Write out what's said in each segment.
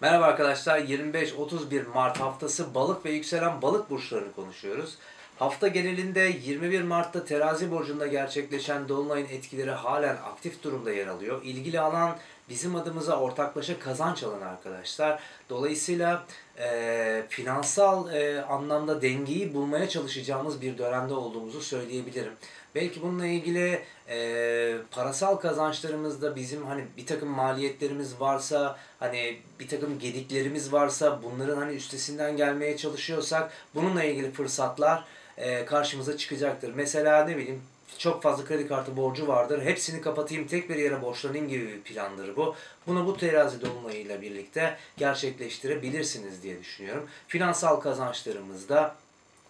Merhaba arkadaşlar 25-31 Mart haftası balık ve yükselen balık burçlarını konuşuyoruz. Hafta genelinde 21 Mart'ta terazi burcunda gerçekleşen dolunayın etkileri halen aktif durumda yer alıyor. İlgili alan bizim adımıza ortaklaşa kazanç alanı arkadaşlar. Dolayısıyla e, finansal e, anlamda dengeyi bulmaya çalışacağımız bir dönemde olduğumuzu söyleyebilirim. Belki bununla ilgili e, parasal kazançlarımızda bizim hani bir takım maliyetlerimiz varsa, hani bir takım gediklerimiz varsa bunların hani üstesinden gelmeye çalışıyorsak bununla ilgili fırsatlar e, karşımıza çıkacaktır. Mesela ne bileyim çok fazla kredi kartı borcu vardır. Hepsini kapatayım tek bir yere borçlanayım gibi bir plandır bu. Bunu bu terazi dolunayıyla birlikte gerçekleştirebilirsiniz diye düşünüyorum. Finansal kazançlarımızda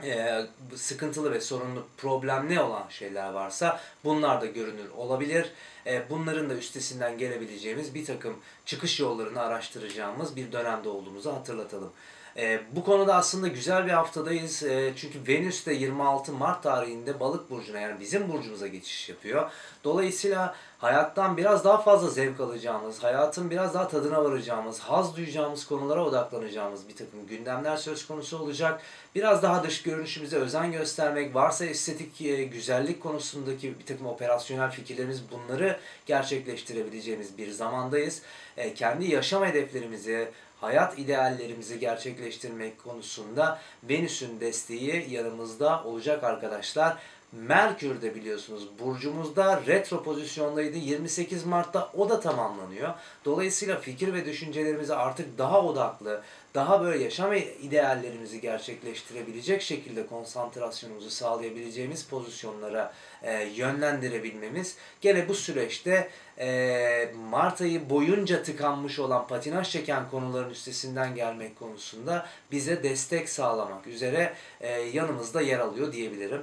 e, sıkıntılı ve sorunlu, problemli olan şeyler varsa bunlar da görünür olabilir. E, bunların da üstesinden gelebileceğimiz bir takım çıkış yollarını araştıracağımız bir dönemde olduğumuzu hatırlatalım. E, bu konuda aslında güzel bir haftadayız. E, çünkü Venüs de 26 Mart tarihinde balık burcuna yani bizim burcumuza geçiş yapıyor. Dolayısıyla hayattan biraz daha fazla zevk alacağımız, hayatın biraz daha tadına varacağımız, haz duyacağımız konulara odaklanacağımız bir takım gündemler söz konusu olacak. Biraz daha dış görünüşümüze özen göstermek, varsa estetik e, güzellik konusundaki bir takım operasyonel fikirlerimiz bunları gerçekleştirebileceğimiz bir zamandayız. E, kendi yaşam hedeflerimizi, hayat ideallerimizi gerçekleştirmek konusunda Venüs'ün desteği yanımızda olacak arkadaşlar. Merkür de biliyorsunuz burcumuzda retro pozisyondaydı. 28 Mart'ta o da tamamlanıyor. Dolayısıyla fikir ve düşüncelerimize artık daha odaklı, daha böyle yaşam ideallerimizi gerçekleştirebilecek şekilde konsantrasyonumuzu sağlayabileceğimiz pozisyonlara e, yönlendirebilmemiz gene bu süreçte e, Mart ayı boyunca tıkanmış olan patinaj çeken konuların üstesinden gelmek konusunda bize destek sağlamak üzere e, yanımızda yer alıyor diyebilirim.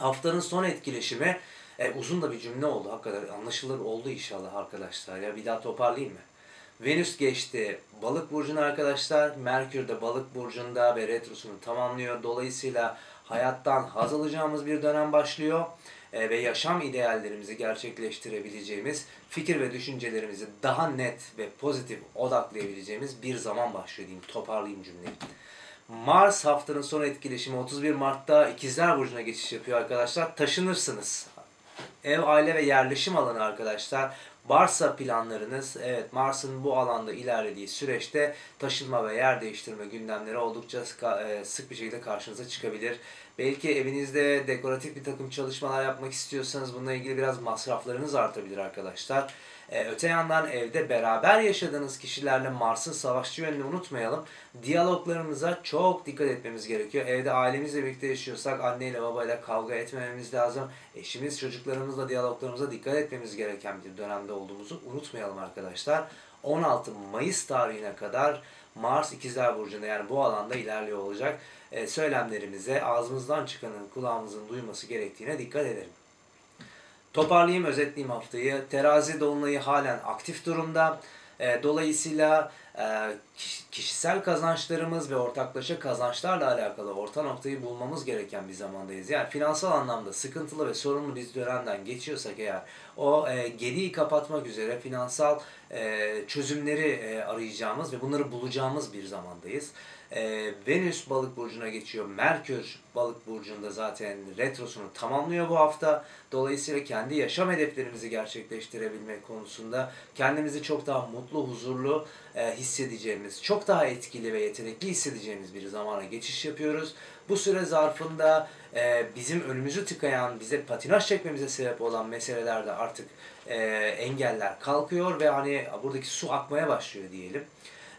Haftanın son etkileşimi e, uzun da bir cümle oldu. Hakikaten anlaşılır oldu inşallah arkadaşlar. Ya bir daha toparlayayım mı? Venüs geçti balık burcuna arkadaşlar. Merkür de balık burcunda ve retrosunu tamamlıyor. Dolayısıyla hayattan haz alacağımız bir dönem başlıyor. E, ve yaşam ideallerimizi gerçekleştirebileceğimiz, fikir ve düşüncelerimizi daha net ve pozitif odaklayabileceğimiz bir zaman başlıyor diyeyim. Toparlayayım cümleyi. Mars haftanın son etkileşimi 31 Mart'ta İkizler Burcu'na geçiş yapıyor arkadaşlar. Taşınırsınız. Ev, aile ve yerleşim alanı arkadaşlar. Varsa planlarınız, evet Mars'ın bu alanda ilerlediği süreçte taşınma ve yer değiştirme gündemleri oldukça e, sık bir şekilde karşınıza çıkabilir. Belki evinizde dekoratif bir takım çalışmalar yapmak istiyorsanız bununla ilgili biraz masraflarınız artabilir arkadaşlar. Ee, öte yandan evde beraber yaşadığınız kişilerle Mars'ın savaşçı yönünü unutmayalım. Diyaloglarımıza çok dikkat etmemiz gerekiyor. Evde ailemizle birlikte yaşıyorsak anneyle babayla kavga etmememiz lazım. Eşimiz, çocuklarımızla diyaloglarımıza dikkat etmemiz gereken bir dönemde olduğumuzu unutmayalım arkadaşlar. 16 Mayıs tarihine kadar Mars İkizler Burcu'nda yani bu alanda ilerliyor olacak. Ee, söylemlerimize ağzımızdan çıkanın kulağımızın duyması gerektiğine dikkat edelim. Toparlayayım, özetleyeyim haftayı. Terazi dolunayı halen aktif durumda. E, dolayısıyla e, kişisel kazançlarımız ve ortaklaşa kazançlarla alakalı orta noktayı bulmamız gereken bir zamandayız. Yani finansal anlamda sıkıntılı ve sorunlu bir dönemden geçiyorsak eğer o e, geriyi kapatmak üzere finansal e, çözümleri e, arayacağımız ve bunları bulacağımız bir zamandayız. E, Venüs balık burcuna geçiyor. Merkür balık burcunda zaten retrosunu tamamlıyor bu hafta. Dolayısıyla kendi yaşam hedeflerimizi gerçekleştirebilmek konusunda kendimizi çok daha mutlu, huzurlu hissedeceğimiz, çok daha etkili ve yetenekli hissedeceğimiz bir zamana geçiş yapıyoruz. Bu süre zarfında e, bizim önümüzü tıkayan, bize patinaj çekmemize sebep olan meselelerde artık e, engeller kalkıyor ve hani buradaki su akmaya başlıyor diyelim.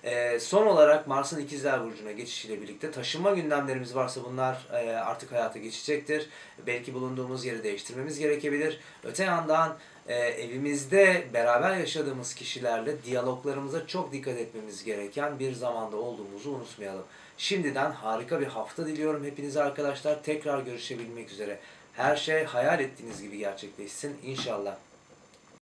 E, son olarak Mars'ın ikizler burcuna geçişiyle birlikte taşınma gündemlerimiz varsa bunlar e, artık hayata geçecektir. Belki bulunduğumuz yeri değiştirmemiz gerekebilir. Öte yandan e, evimizde beraber yaşadığımız kişilerle diyaloglarımıza çok dikkat etmemiz gereken bir zamanda olduğumuzu unutmayalım. Şimdiden harika bir hafta diliyorum hepinize arkadaşlar. Tekrar görüşebilmek üzere. Her şey hayal ettiğiniz gibi gerçekleşsin inşallah.